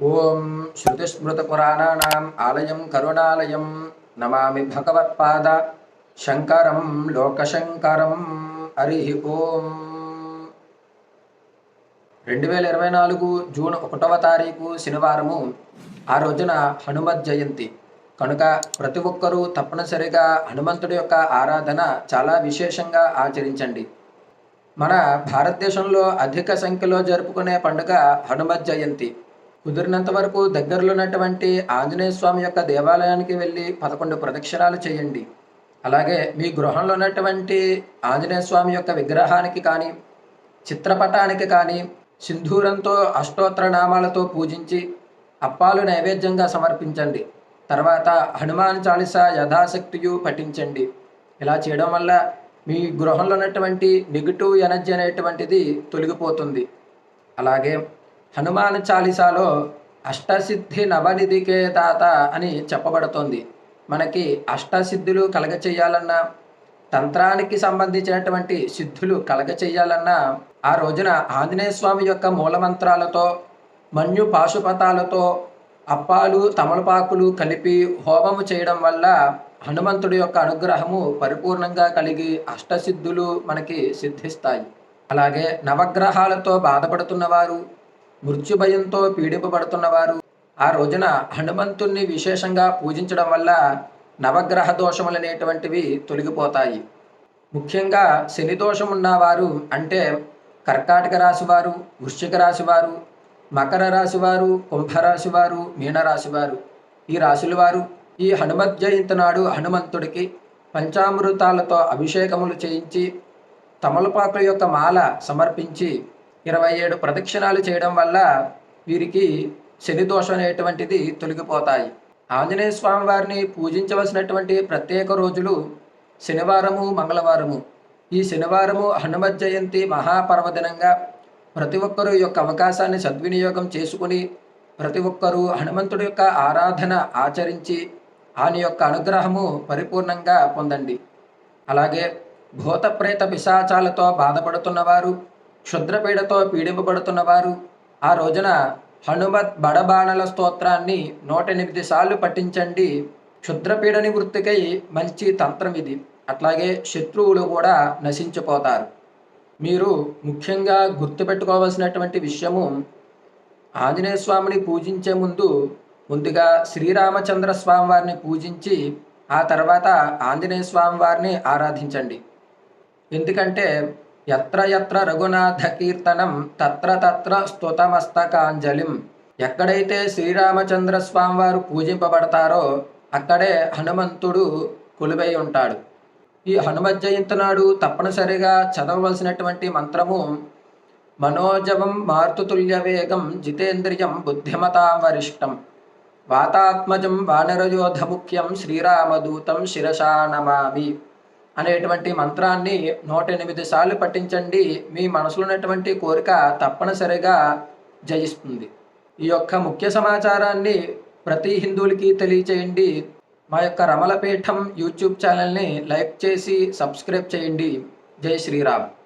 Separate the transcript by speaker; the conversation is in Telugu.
Speaker 1: ఓం శ్రుతిస్మృతపురాణానాం ఆలయం కరుణాలయం నమామి భగవత్పాద శంకరం లోకశంకరం హరి ఓం. రెండు వేల ఇరవై నాలుగు జూన్ ఒకటవ తారీఖు శనివారము. ఆ రోజున హనుమత్ జయంతి. కనుక ప్రతి ఒక్కరూ తప్పనిసరిగా హనుమంతుడి యొక్క ఆరాధన చాలా విశేషంగా ఆచరించండి. మన భారతదేశంలో అధిక సంఖ్యలో జరుపుకునే పండుగ హనుమత్ జయంతి. కుదిరినంత వరకు దగ్గరలో ఉన్నటువంటి ఆంజనేయ స్వామి యొక్క దేవాలయానికి వెళ్ళి పదకొండు ప్రదక్షిణాలు చేయండి. అలాగే మీ గృహంలో ఉన్నటువంటి ఆంజనేయ స్వామి యొక్క విగ్రహానికి కానీ చిత్రపటానికి కానీ సింధూరంతో అష్టోత్తర నామాలతో పూజించి అప్పాలు నైవేద్యంగా సమర్పించండి. తర్వాత హనుమాన్ చాలీస యథాశక్తియు పఠించండి. ఇలా చేయడం వల్ల మీ గృహంలో ఉన్నటువంటి నెగిటివ్ ఎనర్జీ అనేటువంటిది తొలగిపోతుంది. అలాగే హనుమాన్ చాలీసాలో అష్టసిద్ధి నవనిధికేతాత అని చెప్పబడుతోంది. మనకి అష్టసిద్ధులు కలగ చేయాలన్నా తంత్రానికి సంబంధించినటువంటి సిద్ధులు కలగ చేయాలన్నా ఆ రోజున ఆంజనేయ స్వామి యొక్క మూలమంత్రాలతో మన్యు పాశుపతాలతో అప్పాలు తమలపాకులు కలిపి హోమము చేయడం వల్ల హనుమంతుడి యొక్క అనుగ్రహము పరిపూర్ణంగా కలిగి అష్టసిద్ధులు మనకి సిద్ధిస్తాయి. అలాగే నవగ్రహాలతో బాధపడుతున్నవారు మృత్యు భయంతో పీడింపబడుతున్నవారు. ఆ రోజున హనుమంతుణ్ణి విశేషంగా పూజించడం వల్ల నవగ్రహ దోషములు అనేటువంటివి తొలగిపోతాయి. ముఖ్యంగా శని దోషం ఉన్నవారు అంటే కర్కాటక రాశివారు వృశ్చిక రాశివారు మకర రాశివారు కుంభరాశివారు మీనరాశివారు ఈ రాశుల వారు ఈ హనుమత్ జయంతి నాడు హనుమంతుడికి పంచామృతాలతో అభిషేకములు చేయించి తమలపాకుల యొక్క మాల సమర్పించి ఇరవై ఏడు ప్రదక్షిణాలు చేయడం వల్ల వీరికి శని దోషం అనేటువంటిది తొలగిపోతాయి. ఆంజనేయ స్వామి వారిని పూజించవలసినటువంటి ప్రత్యేక రోజులు శనివారము మంగళవారము. ఈ శనివారము హనుమత్ జయంతి మహాపర్వదినంగా ప్రతి ఒక్కరూ ఈ యొక్క అవకాశాన్ని సద్వినియోగం చేసుకుని ప్రతి ఒక్కరూ హనుమంతుడి యొక్క ఆరాధన ఆచరించి ఆయన యొక్క అనుగ్రహము పరిపూర్ణంగా పొందండి. అలాగే భూత ప్రేత పిశాచాలతో బాధపడుతున్నవారు క్షుద్రపీడతో పీడింపబడుతున్నవారు ఆ రోజున హనుమత్ బడబాణల స్తోత్రాన్ని నూట ఎనిమిది సార్లు పఠించండి. క్షుద్రపీడ నివృత్తికై మంచి తంత్రం ఇది. అట్లాగే శత్రువులు కూడా నశించిపోతారు. మీరు ముఖ్యంగా గుర్తుపెట్టుకోవాల్సినటువంటి విషయము ఆంజనేయ స్వామిని పూజించే ముందు ముందుగా శ్రీరామచంద్ర స్వామి వారిని పూజించి ఆ తర్వాత ఆంజనేయ స్వామి వారిని ఆరాధించండి. ఎందుకంటే ఎత్ర ఎత్ర రఘునాథ కీర్తనం తత్ర తత్ర స్తుతమస్తకాంజలిం. ఎక్కడైతే శ్రీరామచంద్ర స్వామి వారు పూజింపబడతారో అక్కడే హనుమంతుడు కొలువై ఉంటాడు. ఈ హనుమత్ జయంతి నాడు తప్పనిసరిగా చదవవలసినటువంటి మంత్రము మనోజవం మార్తుతుల్య వేగం జితేంద్రియం బుద్ధిమతాం వరిష్టం వాతాత్మజం వానరయోధ ముఖ్యం శ్రీరామదూతం శిరసా నమామి అనేటువంటి మంత్రాన్ని నూట ఎనిమిది సార్లు పఠించండి. మీ మనసులో ఉన్నటువంటి కోరిక తప్పనిసరిగా జయిస్తుంది. ఈ యొక్క ముఖ్య సమాచారాన్ని ప్రతి హిందువులకి తెలియచేయండి. మా యొక్క రమలపీఠం యూట్యూబ్ ఛానల్ని లైక్ చేసి సబ్స్క్రైబ్ చేయండి. జై శ్రీరామ్.